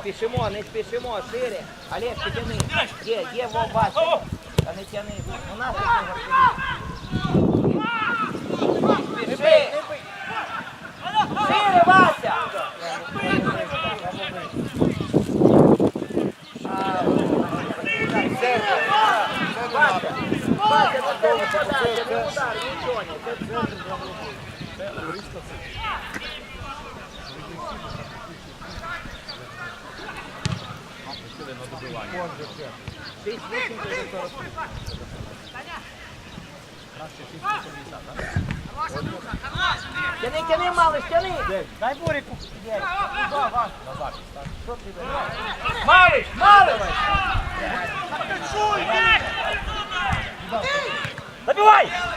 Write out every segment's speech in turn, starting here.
Спішимо, не спішимо, шире. Олег, підтяни. Є, є, во, бачу. Та не тяни. У нас тут Тяни, тяни, малыш, тяни! Дай Борику. Малыш, малыш! Забивай! Давай!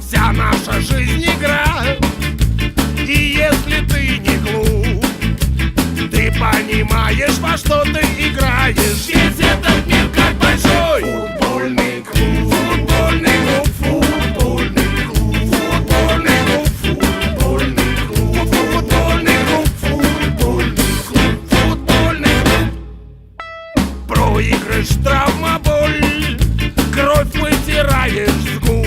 Вся наша жизнь понимаешь, во что ты играешь. Ведь этот мир как большой. Футбольный клуб. Футбольный клуб, футбольный клуб. Футбольный клуб, футбольный клуб. Футбольный клуб, футбольный клуб. Футбольный клуб. Проигрыш, травма, боль. Кровь вытираешь с губ.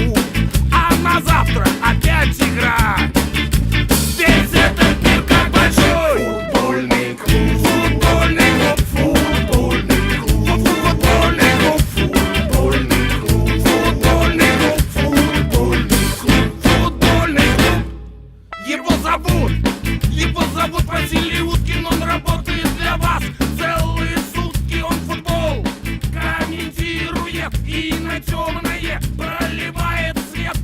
и по запад поселилась.